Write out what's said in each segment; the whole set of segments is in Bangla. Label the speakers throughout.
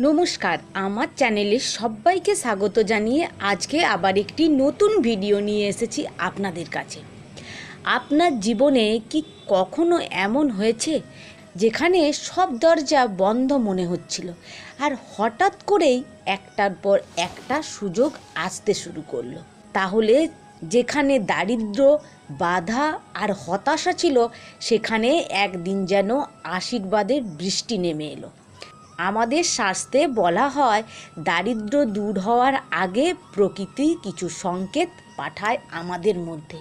Speaker 1: নমস্কার, আমার চ্যানেলে সবাইকে স্বাগত জানিয়ে আজকে আবার একটি নতুন ভিডিও নিয়ে এসেছি আপনাদের কাছে। আপনার জীবনে কি কখনো এমন হয়েছে যেখানে সব দরজা বন্ধ মনে হচ্ছিল আর হঠাৎ করেই একটার পর একটা সুযোগ আসতে শুরু করল? তাহলে যেখানে দারিদ্র, বাধা আর হতাশা ছিল, সেখানে একদিন যেন আশীর্বাদের বৃষ্টি নেমে এলো। আমাদের শাস্ত্রে বলা হয় দারিদ্র দূর হওয়ার আগে প্রকৃতি কিছু সংকেত পাঠায় আমাদের মধ্যে।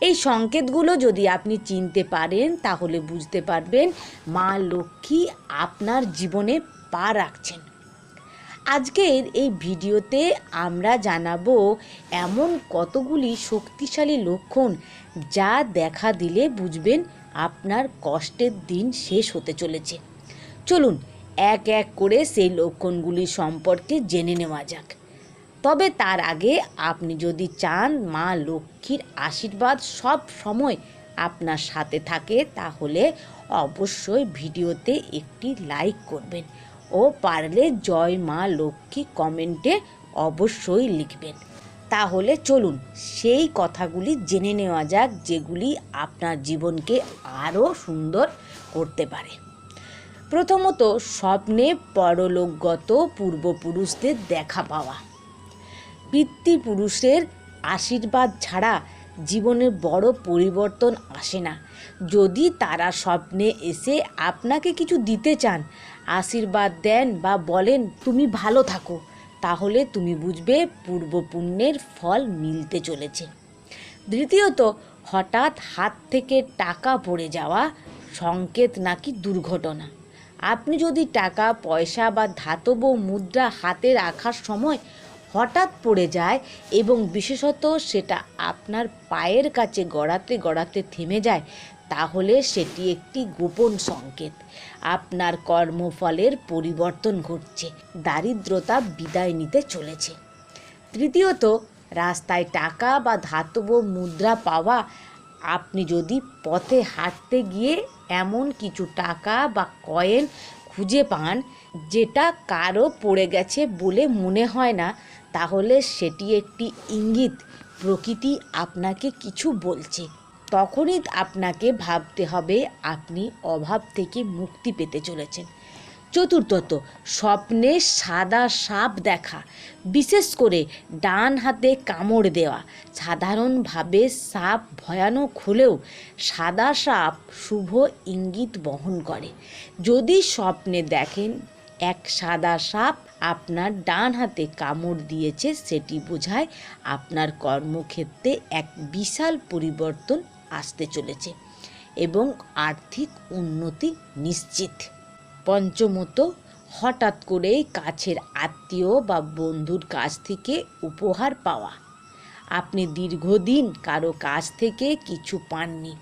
Speaker 1: এই সংকেতগুলো যদি আপনি চিনতে পারেন, তাহলে বুঝতে পারবেন মা লক্ষ্মী আপনার জীবনে পা রাখছেন। আজকের এই ভিডিওতে আমরা জানাব, এমন কতগুলি শক্তিশালী লক্ষণ যা দেখা দিলে বুঝবেন আপনার কষ্টের দিন শেষ হতে চলেছে। চলুন এক এক করে সেই লক্ষণগুলি সম্পর্কে জেনে নেওয়া যাক। তবে তার আগে আপনি যদি চান মা লক্ষ্মীর আশীর্বাদ সব সময় আপনার সাথে থাকে, তাহলে অবশ্যই ভিডিওতে একটি লাইক করবেন ও পারলে জয় মা লক্ষ্মী কমেন্টে অবশ্যই লিখবেন। তাহলে চলুন সেই কথাগুলি জেনে নেওয়া যাক, যেগুলি আপনার জীবনকে আরও সুন্দর করতে পারে। প্রথমত স্বপ্নে পরলোকগত পূর্বপুরুষদের দেখা পাওয়া। পিতৃপুরুষের আশীর্বাদ ছাড়া জীবনে বড় পরিবর্তন আসে না। যদি তারা স্বপ্নে এসে আপনাকে কিছু দিতে চান, আশীর্বাদ দেন বা বলেন, তুমি ভালো থাকো, তাহলে তুমি বুঝবে পূর্বপুণ্যের ফল মিলতে চলেছে। দ্বিতীয়ত, হঠাৎ হাত থেকে টাকা পড়ে যাওয়া সংকেত নাকি দুর্ঘটনা। আপনি যদি টাকা, পয়সা বা ধাতব মুদ্রা হাতে রাখার সময় হঠাৎ পড়ে যায় এবং বিশেষত সেটা আপনার পায়ের কাছে গড়াতে গড়াতে থেমে যায়, তাহলে সেটি একটি গোপন সংকেত। আপনার কর্মফলের পরিবর্তন ঘটছে, দারিদ্রতা বিদায় নিতে চলেছে। তৃতীয়ত, রাস্তায় টাকা বা ধাতব মুদ্রা পাওয়া আপনি যদি পথে হাঁটতে গিয়ে এমন কিছু টাকা বা কয়েন খুঁজে পান যেটা কারও পড়ে গেছে বলে মনে হয় না, তাহলে সেটি একটি ইঙ্গিত। প্রকৃতি আপনাকে কিছু বলছে। তখনই আপনাকে ভাবতে হবে আপনি অভাব থেকে মুক্তি পেতে চলেছেন। চতুর্থত, স্বপ্নে সাদা সাপ দেখা, বিশেষ করে ডান হাতে কামড় দেওয়া। সাধারণভাবে সাপ ভয়ানক হলেও সাদা সাপ শুভ ইঙ্গিত বহন করে। যদি স্বপ্নে দেখেন এক সাদা সাপ আপনার ডান হাতে কামড় দিয়েছে, সেটি বোঝায় আপনার কর্মক্ষেত্রে এক বিশাল পরিবর্তন আসতে চলেছে এবং আর্থিক উন্নতি নিশ্চিত। পঞ্চমত, হঠাৎ করেই কাছের আত্মীয় বা বন্ধুর কাছ থেকে উপহার পাওয়া। আপনি দীর্ঘদিন কারও কাছ থেকে কিছু পাননি।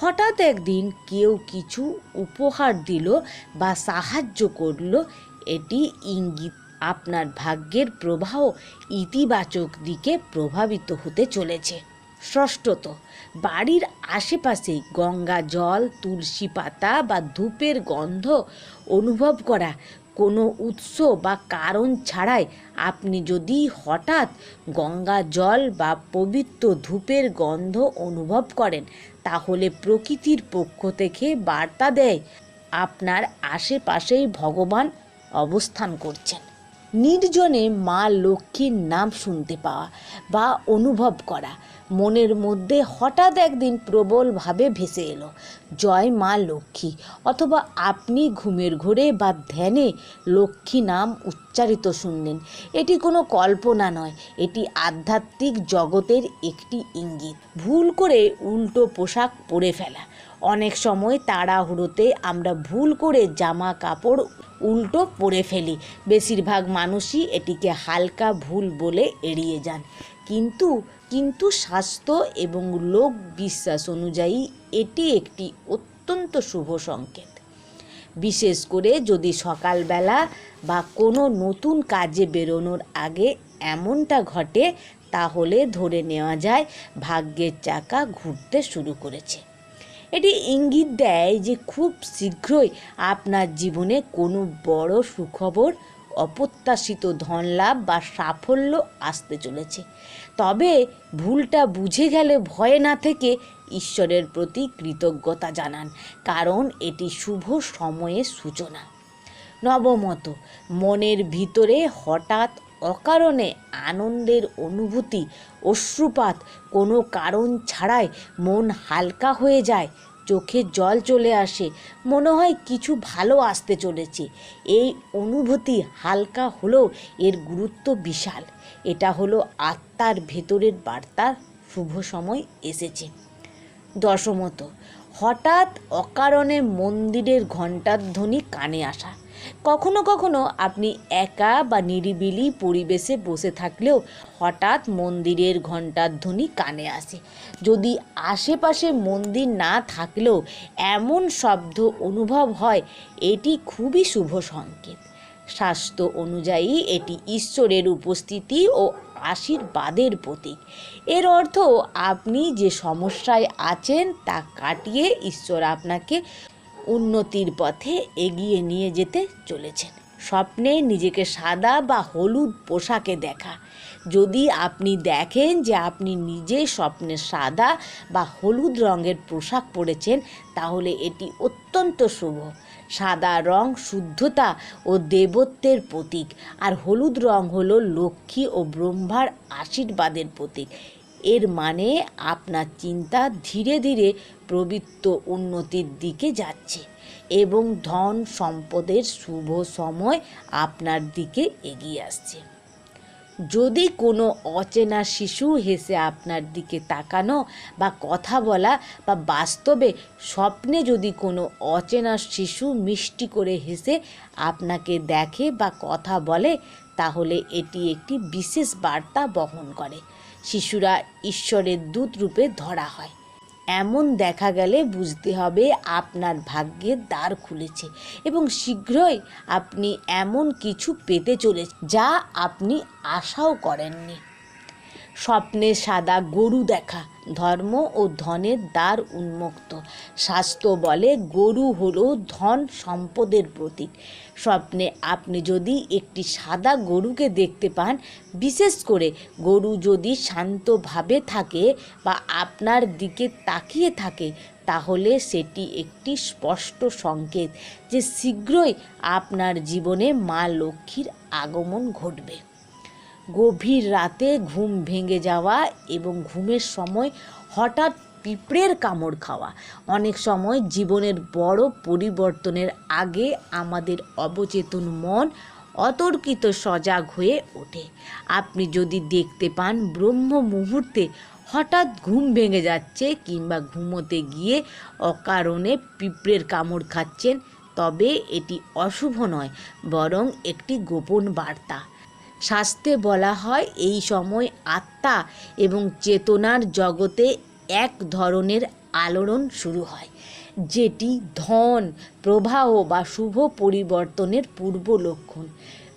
Speaker 1: হঠাৎ একদিন কেউ কিছু উপহার দিল বা সাহায্য করল, এটি ইঙ্গিত আপনার ভাগ্যের প্রবাহ ইতিবাচক দিকে প্রভাবিত হতে চলেছে। ষষ্ঠত, বাড়ির আশেপাশে গঙ্গা জল, তুলসী পাতা বা ধূপের গন্ধ অনুভব করা। কোনো উৎস বা কারণ ছাড়াই আপনি যদি হঠাৎ গঙ্গা জল বা পবিত্র ধূপের গন্ধ অনুভব করেন, তাহলে প্রকৃতির পক্ষ থেকে বার্তা দেয়, আপনার আশেপাশেই ভগবান অবস্থান করছেন। নির্জনে মা লক্ষ্মীর নাম শুনতে পাওয়া বা অনুভব করা। মনের মধ্যে হঠাৎ একদিন প্রবলভাবে ভেসে এলো, জয় মা লক্ষ্মী, অথবা আপনি ঘুমের ঘোরে বা ধ্যানে লক্ষ্মী নাম উচ্চারিত শুনলেন। এটি কোনো কল্পনা নয়, এটি আধ্যাত্মিক জগতের একটি ইঙ্গিত। ভুল করে উল্টো পোশাক পরে ফেলা। অনেক সময় তাড়াহুড়োতে আমরা ভুল করে জামা কাপড় উল্টো পড়ে ফেলি। বেশিরভাগ মানুষই এটিকে হালকা ভুল বলে এড়িয়ে যান। কিন্তু কিন্তু স্বাস্থ্য এবং লোক বিশ্বাস অনুযায়ী এটি একটি অত্যন্ত শুভ সংকেত। বিশেষ করে যদি সকালবেলা বা কোনো নতুন কাজে বেরোনোর আগে এমনটা ঘটে, তাহলে ধরে নেওয়া যায় ভাগ্যের চাকা ঘুরতে শুরু করেছে। এটি ইঙ্গিত দেয় যে খুব শীঘ্রই আপনার জীবনে কোনো বড় সুখবর, অপ্রত্যাশিত ধনলাভ বা সাফল্য আসতে চলেছে। তবে ভুলটা বুঝে গেলে ভয়ে না থেকে ঈশ্বরের প্রতি কৃতজ্ঞতা জানান, কারণ এটি শুভ সময়ের সূচনা। নবমত, মনের ভিতরে হঠাৎ অকারণে আনন্দের অনুভূতি, অশ্রুপাত কোনো কারণ ছাড়াই মন হালকা হয়ে যায়, চোখে জল চলে আসে, মনে হয় কিছু ভালো আসতে চলেছে। এই অনুভূতি হালকা হলেও এর গুরুত্ব বিশাল। এটা হলো আত্মার ভেতরের বার্তার শুভ সময় এসেছে। দশমত, হঠাৎ অকারণে মন্দিরের ঘণ্টার ধ্বনি কানে আসা। কখনো কখনো আপনি একা বা নিরিবিলি পরিবেশে বসে থাকলেও হঠাৎ মন্দিরের ঘণ্টার ধ্বনি কানে আসে। যদি আশেপাশে মন্দির না থাকলেও এমন শব্দ অনুভব হয়, এটি খুবই শুভ সংকেত। শাস্ত্র অনুযায়ী এটি ঈশ্বরের উপস্থিতি ও আশীর্বাদের প্রতীক। এর অর্থ আপনি যে সমস্যায় আছেন তা কাটিয়ে ঈশ্বর আপনাকে উন্নতির পথে এগিয়ে নিয়ে যেতে চলেছেন। স্বপ্নে নিজেকে সাদা বা হলুদ পোশাকে দেখা। যদি আপনি দেখেন যে আপনি নিজে স্বপ্নে সাদা বা হলুদ রঙের পোশাক পরেছেন, তাহলে এটি অত্যন্ত শুভ। সাদা রং শুদ্ধতা ও দেবত্বের প্রতীক, আর হলুদ রং হলো লক্ষ্মী ও ব্রহ্মার আশীর্বাদের প্রতীক। এর মানে আপনার চিন্তা ধীরে ধীরে প্রবৃত্ত উন্নতির দিকে যাচ্ছে এবং ধন সম্পদের শুভ সময় আপনার দিকে এগিয়ে আসছে। যদি কোনো অচেনা শিশু হেসে আপনার দিকে তাকানো বা কথা বলা বা বাস্তবে স্বপ্নে যদি কোনো অচেনা শিশু মিষ্টি করে হেসে আপনাকে দেখে বা কথা বলে, তাহলে এটি একটি বিশেষ বার্তা বহন করে। শিশুরা ঈশ্বরের দূত রূপে ধরা হয়। এমন দেখা গেলে বুঝতে হবে আপনার ভাগ্যের দ্বার খুলেছে এবং শীঘ্রই আপনি এমন কিছু পেতে চলেছে যা আপনি আশাও করেননি। স্বপ্নে সাদা গরু দেখা, ধর্ম ও ধনের দ্বার উন্মুক্ত। শাস্ত্র বলে, গরু হলো ধন সম্পদের প্রতীক। স্বপ্নে আপনি যদি একটি সাদা গরুকে দেখতে পান, বিশেষ করে গরু যদি শান্তভাবে থাকে বা আপনার দিকে তাকিয়ে থাকে, তাহলে সেটি একটি স্পষ্ট সংকেত যে শীঘ্রই আপনার জীবনে মা লক্ষ্মীর আগমন ঘটবে। গভীর রাতে ঘুম ভেঙে যাওয়া এবং ঘুমের সময় হঠাৎ পিঁপড়ের কামড় খাওয়া। অনেক সময় জীবনের বড় পরিবর্তনের আগে আমাদের অবচেতন মন অতর্কিত সজাগ হয়ে ওঠে। আপনি যদি দেখতে পান ব্রহ্ম মুহূর্তে হঠাৎ ঘুম ভেঙে যাচ্ছে কিংবা ঘুমোতে গিয়ে অকারণে পিঁপড়ের কামড় খাচ্ছেন, তবে এটি অশুভ নয়, বরং একটি গোপন বার্তা। শাস্ত্রে বলা হয় এই সময় আত্মা এবং চেতনার জগতে এক ধরনের আলোড়ন শুরু হয়, যেটি ধন, প্রবাহ বা শুভ পরিবর্তনের পূর্ব লক্ষণ।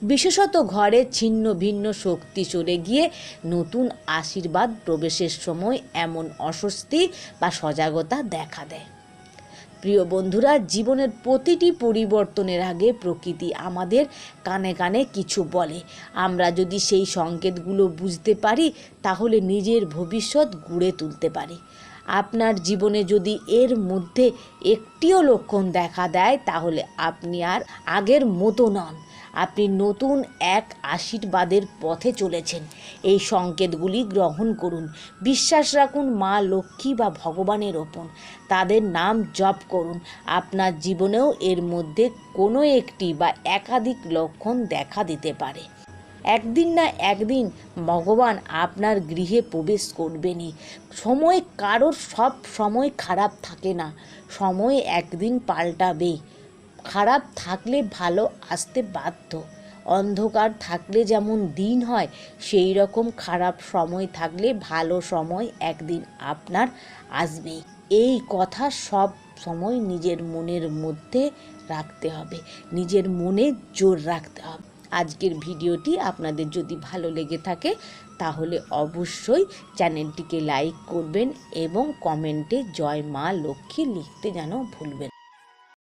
Speaker 1: বিশেষত ঘরে ছিন্ন ভিন্ন শক্তি চলে গিয়ে নতুন আশীর্বাদ প্রবেশের সময় এমন অস্বস্তি বা সজাগতা দেখা দেয়। প্রিয় বন্ধুরা, জীবনের প্রতিটি পরিবর্তনের আগে প্রকৃতি আমাদের কানে কানে কিছু বলে। আমরা যদি সেই সংকেতগুলো বুঝতে পারি, তাহলে নিজের ভবিষ্যৎ গড়ে তুলতে পারি। আপনার জীবনে যদি এর মধ্যে একটিও লক্ষণ দেখা দেয়, তাহলে আপনি আর আগের মতো নন। আপনি নতুন এক আশীর্বাদের পথে চলেছেন। এই সংকেতগুলি গ্রহণ করুন। বিশ্বাস রাখুন মা লক্ষ্মী বা ভগবানের ওপর। তাদের নাম জপ করুন। আপনার জীবনেও এর মধ্যে কোনো একটি বা একাধিক লক্ষণ দেখা দিতে পারে। একদিন না একদিন ভগবান আপনার গৃহে প্রবেশ করবেনই। সময় কারোর সব সময় খারাপ থাকে না। সময় একদিন পাল্টাবে খারাপ থাকলে ভালো আসতে বাধ্য। অন্ধকার থাকলে যেমন দিন হয়, সেই রকম খারাপ সময় থাকলে ভালো সময় একদিন আপনার আসবে এই কথা সব সময় নিজের মনের মধ্যে রাখতে হবে। নিজের মনে জোর রাখতে হবে। আজকের ভিডিওটি আপনাদের যদি ভালো লেগে থাকে, তাহলে অবশ্যই চ্যানেলটিকে লাইক করবেন এবং কমেন্টে জয় মা লক্ষ্মী লিখতে যেন ভুলবেন